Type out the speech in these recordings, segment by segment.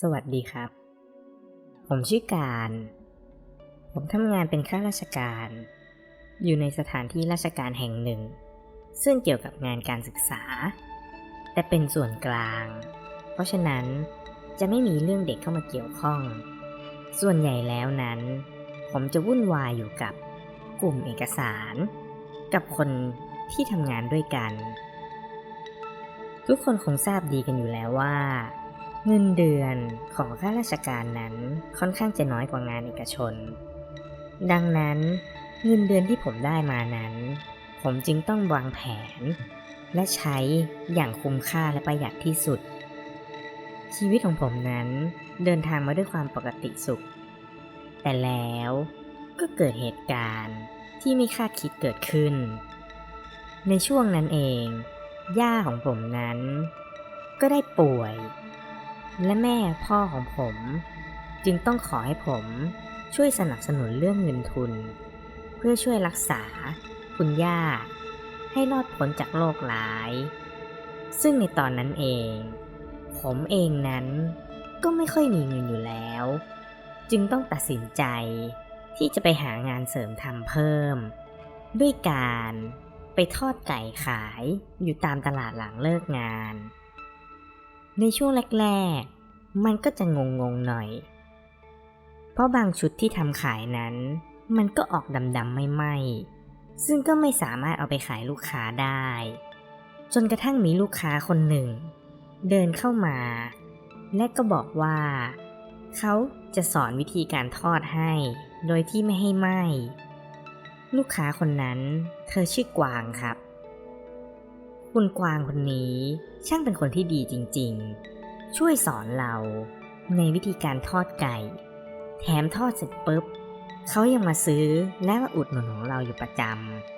สวัสดีครับ ผมชื่อการ ผมทำงานเป็นข้าราชการ อยู่ในสถานที่ราชการแห่งหนึ่ง ซึ่งเกี่ยวกับงานการศึกษา แต่เป็นส่วนกลาง เพราะฉะนั้นจะไม่มีเรื่องเด็กเข้ามาเกี่ยวข้อง ส่วนใหญ่แล้วนั้น ผมจะวุ่นวายอยู่กับกลุ่มเอกสาร กับคนที่ทำงานด้วยกัน ทุกคนคงทราบดีกันอยู่แล้วว่า เงินเดือนของข้าราชการนั้นค่อนข้างจะน้อยกว่างานเอกชน ดังนั้นเงินเดือนที่ผมได้มานั้น ผมจึงต้องวางแผน และใช้อย่างคุ้มค่าและประหยัดที่สุด ชีวิตของผมนั้นเดินทางมาด้วยความปกติสุข แต่แล้วก็เกิดเหตุการณ์ที่ไม่คาดคิดเกิดขึ้น ในช่วงนั้นเอง ย่าของผมนั้น ก็ได้ป่วย และแม่พ่อของผม จึงต้องขอให้ผมช่วยสนับสนุนเรื่องเงินทุน เพื่อช่วยรักษา คุณย่า ให้รอดพ้นจากโรคร้าย ซึ่งในตอนนั้นเอง ผมเองนั้นก็ไม่ค่อยมีเงินอยู่แล้ว จึงต้องตัดสินใจที่จะไปหางานเสริมทำเพิ่ม ด้วยการไปทอดไก่ขายอยู่ตามตลาดหลังเลิกงาน ในช่วงแรกๆ มันก็จะงงๆหน่อย เพราะบางชุดที่ทำขายนั้น มันก็ออกดำๆไม่ไหมๆซึ่งก็ไม่สามารถเอาไปขายลูกค้าได้ จนกระทั่งมีลูกค้าคนหนึ่ง เดินเข้ามา และก็บอกว่า เขาจะสอนวิธีการทอดให้ โดยที่ไม่ให้ไหมลูกค้าคนนั้น เธอชื่อกวางครับ คุณกวางคนนี้ช่างเป็นคนที่ดีจริงๆ ช่วยสอนเราในวิธีการทอดไก่ แถมทอดเสร็จปุ๊บ เขายังมาซื้อและมาอุดหนุนของเราอยู่ประจ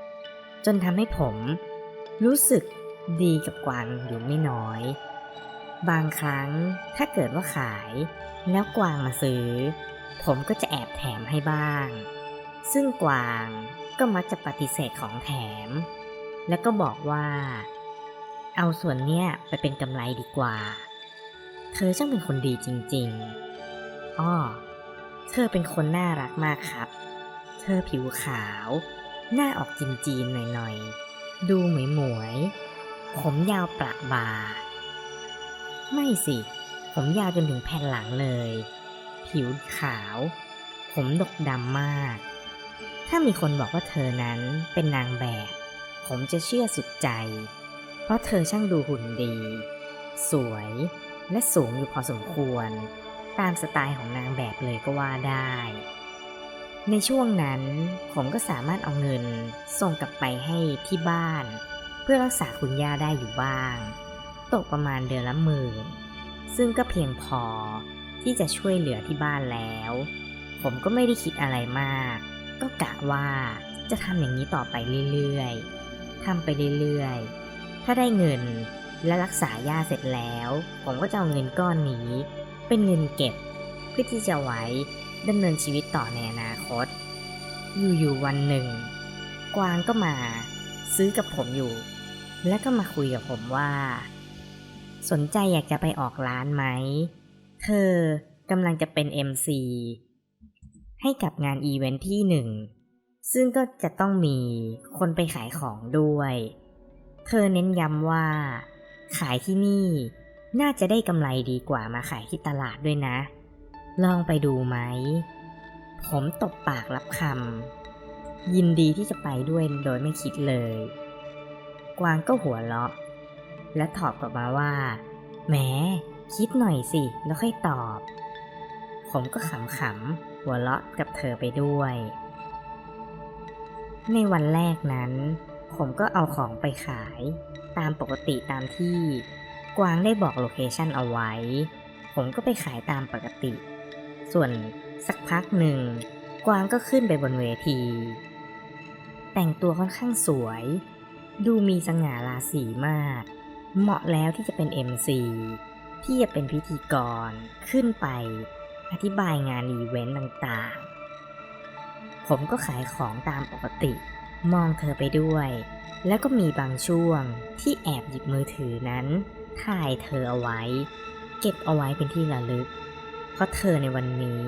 ำจนทำให้ผมรู้สึกดีกับกวางอยู่ไม่น้อย บางครั้งถ้าเกิดว่าขายแล้วกวางมาซื้อ ผมก็จะแอบแถมให้บ้าง ซึ่งกวางก็มักจะปฏิเสธของแถม แล้วก็บอกว่า เอาส่วนเนี้ยไปเป็นกำไรดีกว่า เธอช่างเป็นคนดีจริงๆ อ้อ เธอเป็นคนน่ารักมากครับ เธอผิวขาว หน้าออกจีนๆหน่อยๆ ดูหมวยหมวยๆผมยาวประบา ไม่สิ ผมยาวจนถึงแผ่นหลังเลย ผิวขาว ผมดกดำมาก ถ้ามีคนบอกว่าเธอนั้นเป็นนางแบบ ผมจะเชื่อสุดใจ เพราะเธอช่างดูหุ่นดี สวยและสูงอยู่พอสมควร ตามสไตล์ของนางแบบเลยก็ว่าได้ ในช่วงนั้นผมก็สามารถเอาเงินส่งกลับไปให้ที่บ้าน เพื่อรักษาคุณย่าได้อยู่บ้าง ตกประมาณเดือนละหมื่น ซึ่งก็เพียงพอที่จะช่วยเหลือที่บ้านแล้ว ผมก็ไม่ได้คิดอะไรมาก ก็กะว่าจะทำอย่างนี้ต่อไปเรื่อยๆทำไปเรื่อยๆ ถ้าได้เงินและรักษายาเสร็จแล้ว ผมก็จะเอาเงินก้อนนี้ เป็นเงินเก็บ เพื่อที่จะไว้ดำเนินชีวิตต่อในอนาคต อยู่ๆวันหนึ่ง กวางก็มาซื้อกับผมอยู่ แล้วก็มาคุยกับผมว่า สนใจอยากจะไปออกร้านไหม เธอกำลังจะเป็น MC ให้กับงานอีเวนท์ที่หนึ่ง ซึ่งก็จะต้องมีคนไปขายของด้วย เธอเน้นย้ำว่า ขายที่นี่ น่าจะได้กำไรดีกว่ามาขายที่ตลาดด้วยนะ ลองไปดูไหม ผมตบปากรับคำยินดีที่จะไปด้วยโดยไม่คิดเลย กวางก็หัวเราะ และตอบกลับมาว่าแหมคิดหน่อยสิ แล้วค่อยตอบ ผมก็ขำๆ หัวเราะกับเธอไปด้วย ในวันแรกนั้น ผมก็เอาของไปขายตามปกติตามที่กวางได้บอกโลเคชันเอาไว้ ผมก็ไปขายตามปกติ ส่วนสักพักหนึ่ง กวางก็ขึ้นไปบนเวที แต่งตัวค่อนข้างสวย ดูมีสง่าราศีมาก เหมาะแล้วที่จะเป็น MC ที่จะเป็นพิธีกรขึ้นไป อธิบายงานอีเวนต์ต่างๆ ผมก็ขายของตามปกติ มองเธอไปด้วย แล้วก็มีบางช่วงที่แอบหยิบมือถือนั้น ถ่ายเธอเอาไว้ เก็บเอาไว้เป็นที่ระลึก เพราะเธอในวันนี้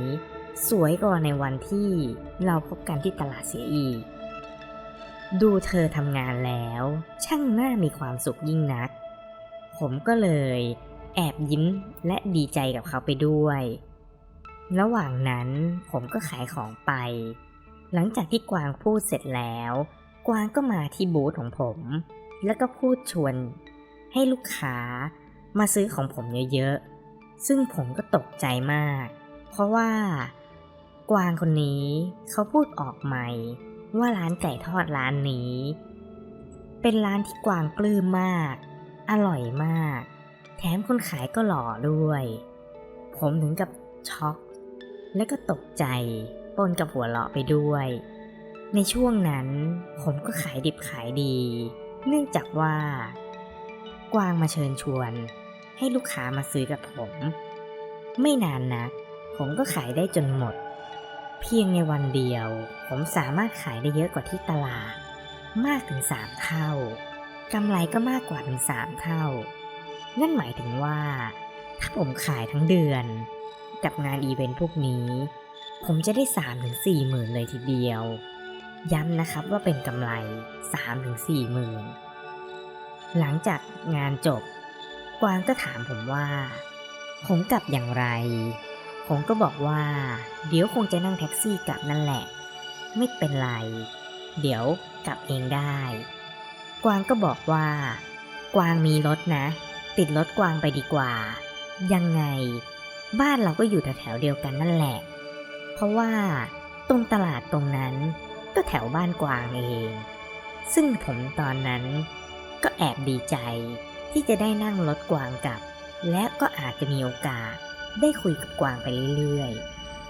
สวยกว่าในวันที่เราพบกันที่ตลาดเสียอีก ดูเธอทำงานแล้ว ช่างน่ามีความสุขยิ่งนัก ผมก็เลยแอบยิ้มและดีใจกับเขาไปด้วย ระหว่างนั้นผมก็ขายของไป หลังจากที่กวางพูดเสร็จแล้ว กวางก็มาที่บูธของผม แล้วก็พูดชวน ให้ลูกค้ามาซื้อของผมเยอะๆ ซึ่งผมก็ตกใจมาก เพราะว่า กวางคนนี้เขาพูดออกใหม่ว่าร้านไก่ทอดร้านนี้ เป็นร้านที่กวางปลื้มมาก อร่อยมาก แถมคนขายก็หล่อด้วย ผมถึงกับช็อก และก็ตกใจปนกับหัวเราะไปด้วย ในช่วงนั้นผมก็ขายดิบขายดี เนื่องจากว่า กวางมาเชิญชวน ให้ลูกค้ามาซื้อกับผม ไม่นานนะัก ผมก็ขายได้จนหมด เพียงในวันเดียว ผมสามารถขายได้เยอะกว่าที่ตลาด มากถึงสามเท่ากำไรก็มากกว่าถึงสามเท่า นั่นหมายถึงว่า ถ้าผมขายทั้งเดือน กับงานอีเวนต์พวกนี้ ผมจะได้3ามถึงสี่หมื่นเลยทีเดียว ย้ำนะครับว่าเป็นกำไร3ามถึงสี่หมื่นหลังจากงานจบ กวางก็ถามผมว่า ผมกลับอย่างไร ผมก็บอกว่า เดี๋ยวคงจะนั่งแท็กซี่กลับนั่นแหละ ไม่เป็นไร เดี๋ยวกลับเองได้ กวางก็บอกว่า กวางมีรถนะ ติดรถกวางไปดีกว่า ยังไง บ้านเราก็อยู่แถวๆเดียวกันนั่นแหละ เพราะว่าตรงตลาดตรงนั้นก็แถวบ้านกวางเอง ซึ่งผมตอนนั้นก็แอบดีใจที่จะได้นั่งรถกวางกลับ และก็อาจจะมีโอกาสได้คุยกับกวางไปเรื่อย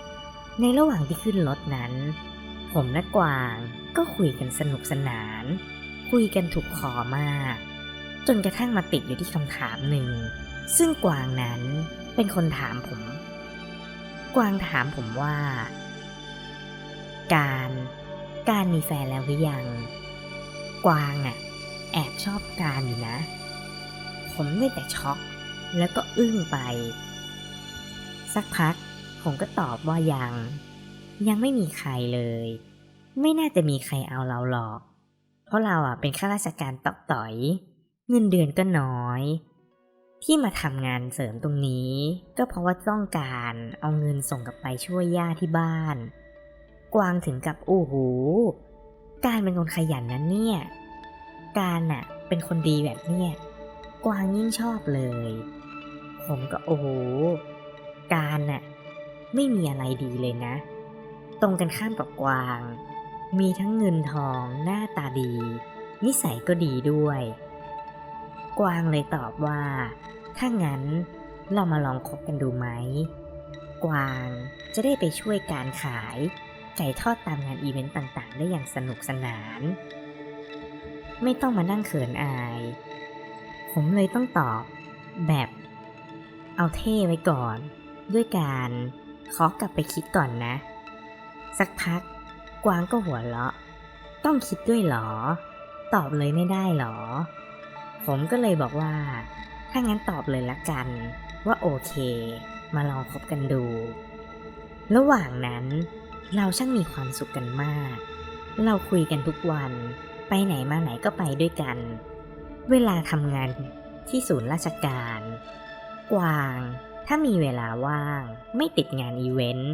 ๆ ในระหว่างที่ขึ้นรถนั้น ผมและกวางก็คุยกันสนุกสนาน คุยกันถูกคอมาก จนกระทั่งมาติดอยู่ที่คำถามหนึ่ง ซึ่งกวางนั้น เป็นคนถามผม กวางถามผมว่า การการมีแฟนแล้วหรือยัง กวางอะ่ะ แอบชอบการอยู่นะ ผมได้แต่ช็อกแล้วก็อึ้งไป สักพักผมก็ตอบว่ายัง ยังไม่มีใครเลย ไม่น่าจะมีใครเอาเราหรอก เพราะเราอะเป็นข้าราชการตอกต่อย เงินเดือนก็น้อย ที่มาทำงานเสริมตรงนี้ ก็เพราะว่าต้องการเอาเงินส่งกลับไปช่วยย่าที่บ้าน กวางถึงกับโอ้โหการเป็นคนขยันนั้นเนี่ย การน่ะเป็นคนดีแบบเนี้ยกวางยิ่งชอบเลย ผมก็โอ้โห การน่ะไม่มีอะไรดีเลยนะ ตรงกันข้ามกับกวาง มีทั้งเงินทองหน้าตาดี นิสัยก็ดีด้วย กวางเลยตอบว่า ถ้างั้นเรามาลองคบกันดูไหม กวางจะได้ไปช่วยการขาย ไก่ทอดตามงานอีเวนต์ต่างๆ ได้อย่างสนุกสนาน ไม่ต้องมานั่งเขินอาย ผมเลยต้องตอบแบบ เอาเท่ไว้ก่อน ด้วยการขอกลับไปคิดก่อนนะ สักพัก กวางก็หัวเราะ ต้องคิดด้วยเหรอ ตอบเลยไม่ได้เหรอ ผมก็เลยบอกว่า ถ้างั้นตอบเลยละกัน ว่าโอเค มาลองคบกันดู ระหว่างนั้น เราช่างมีความสุขกันมาก เราคุยกันทุกวัน ไปไหนมาไหนก็ไปด้วยกัน เวลาทำงานที่ศูนย์ราชการ กวาง ถ้ามีเวลาว่าง ไม่ติดงานอีเวนต์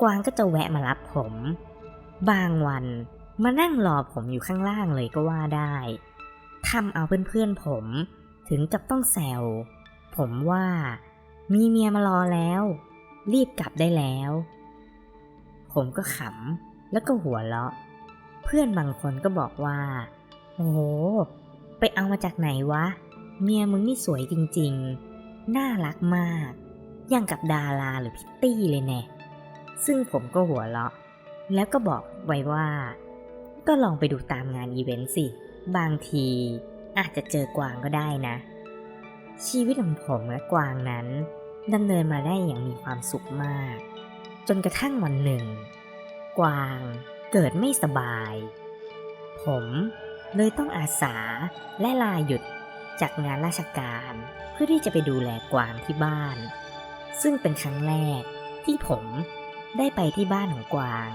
กวางก็จะแวะมารับผม บางวันมานั่งรอผมอยู่ข้างล่างเลยก็ว่าได้ ทำเอาเพื่อนๆผม ถึงกับต้องแซวผมว่า มีเมียมารอแล้ว รีบกลับได้แล้ว ผมก็ขำแล้วก็หัวเราะ เพื่อนบางคนก็บอกว่า โอ้โห ไปเอามาจากไหนวะ เมียมึงนี่สวยจริงๆ น่ารักมากย่างกับดาราหรือพิตตี้เลยแน่ซึ่งผมก็หัวเราะ แล้วก็บอกไว้ว่า ก็ลองไปดูตามงานอีเวนต์สิ บางทีอาจจะเจอกวางก็ได้นะ ชีวิตของผมและกวางนั้นดำเนินมาได้อย่างมีความสุขมาก จนกระทั่งวันหนึ่ง กวางเกิดไม่สบาย ผมเลยต้องอาสาและลาหยุดจากงานราชการเพื่อที่จะไปดูแลกวางที่บ้าน ซึ่งเป็นครั้งแรกที่ผมได้ไปที่บ้านของกวาง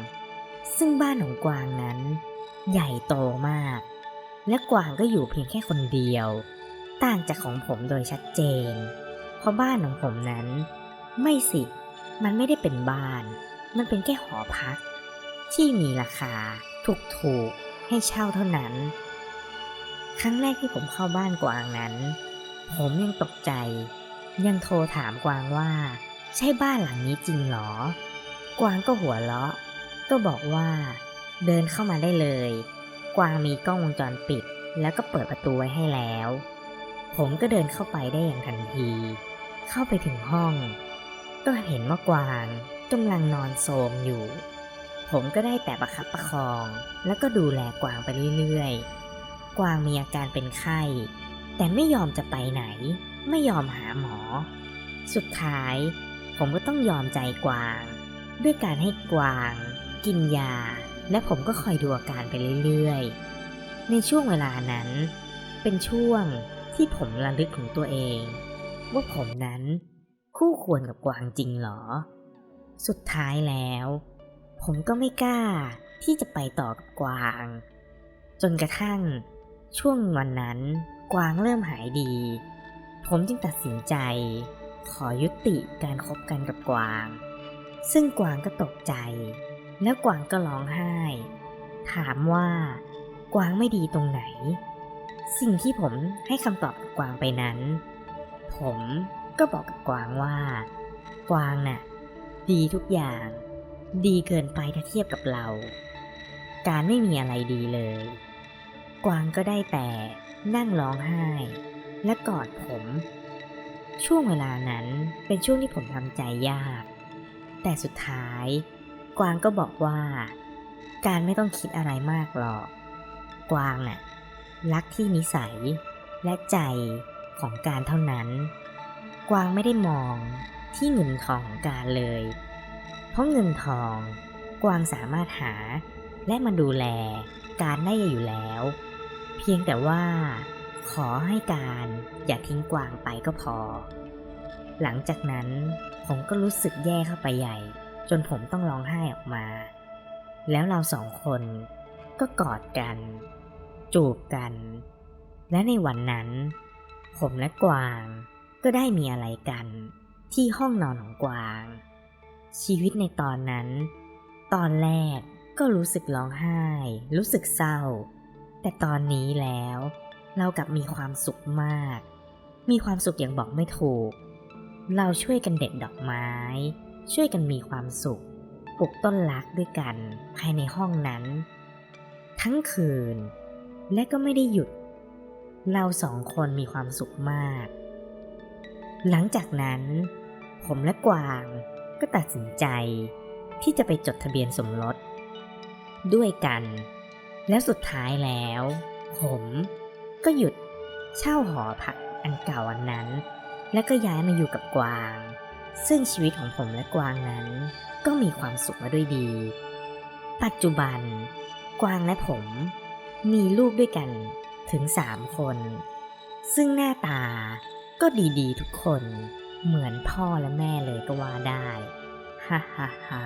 ซึ่งบ้านของกวางนั้น ใหญ่โตมาก และกวางก็อยู่เพียงแค่คนเดียว ต่างจากของผมโดยชัดเจน เพราะบ้านของผมนั้น ไม่สิ มันไม่ได้เป็นบ้าน มันเป็นแค่หอพัก ที่มีราคาถูกๆให้เช่าเท่านั้น ครั้งแรกที่ผมเข้าบ้านกวางนั้น ผมยังตกใจ ยังโทรถามกวางว่า ใช่บ้านหลังนี้จริงหรอ กวางก็หัวเราะ ก็บอกว่า เดินเข้ามาได้เลย กวางมีกล้องวงจรปิด แล้วก็เปิดประตูไว้ให้แล้ว ผมก็เดินเข้าไปได้อย่างทันที เข้าไปถึงห้อง ก็เห็นว่ากวางกำลังนอนโซมอยู่ ผมก็ได้แต่ประคับประคอง แล้วก็ดูแลกวางไปเรื่อยๆ กวางมีอาการเป็นไข้ แต่ไม่ยอมจะไปไหน ไม่ยอมหาหมอ สุดท้าย ผมก็ต้องยอมใจกวาง ด้วยการให้กวาง กินยา และผมก็คอยดูอาการไปเรื่อยๆ ในช่วงเวลานั้น เป็นช่วงที่ผมระลึกถึงตัวเอง ว่าผมนั้นคู่ควรกับกวางจริงหรอ สุดท้ายแล้ว ผมก็ไม่กล้าที่จะไปต่อกับกวาง จนกระทั่งช่วงวันนั้นกวางเริ่มหายดี ผมจึงตัดสินใจ ขอยุติการคบกันกับกวาง ซึ่งกวางก็ตกใจ แล้วกวางก็ร้องไห้ ถามว่ากวางไม่ดีตรงไหน สิ่งที่ผมให้คำตอบกับกวางไปนั้น ผมก็บอกกับกวางว่า กวางน่ะ ดีทุกอย่าง ดีเกินไปถ้าเทียบกับเรา การไม่มีอะไรดีเลย กวางก็ได้แต่นั่งร้องไห้ และกอดผม ช่วงเวลานั้นเป็นช่วงที่ผมทำใจยาก แต่สุดท้าย กวางก็บอกว่า การไม่ต้องคิดอะไรมากหรอก กวางน่ะรักที่นิสัยและใจของการเท่านั้น กวางไม่ได้มองที่เงินทองของการเลย เพราะเงินทอง กวางสามารถหาและมาดูแลการได้อยู่แล้ว เพียงแต่ว่า ขอให้การอย่าทิ้งกวางไปก็พอ หลังจากนั้นผมก็รู้สึกแย่เข้าไปใหญ่ จนผมต้องร้องไห้ออกมา แล้วเราสองคนก็กอดกัน จูบกัน และในวันนั้น ผมและกวางก็ได้มีอะไรกันที่ห้องนอนของกวาง ชีวิตในตอนนั้น ตอนแรกก็รู้สึกร้องไห้ รู้สึกเศร้า แต่ตอนนี้แล้ว เรากลับมีความสุขมาก มีความสุขอย่างบอกไม่ถูก เราช่วยกันเด็ดดอกไม้ ช่วยกันมีความสุข ปลูกต้นรักด้วยกันภายในห้องนั้น ทั้งคืน และก็ไม่ได้หยุด เราสองคนมีความสุขมาก หลังจากนั้น ผมและกวางก็ตัดสินใจที่จะไปจดทะเบียนสมรส ด้วยกัน แล้วสุดท้ายแล้ว ผมก็หยุดเช่าหอพักอันเก่าอันนั้น และก็ย้ายมาอยู่กับกวาง ซึ่งชีวิตของผมและกวางนั้นก็มีความสุขมาด้วยดี ปัจจุบัน กวางและผม มีลูกด้วยกันถึงสามคน ซึ่งหน้าตาก็ดีๆทุกคน เหมือนพ่อและแม่เลยก็ว่าได้ฮ่าฮ่าฮ่า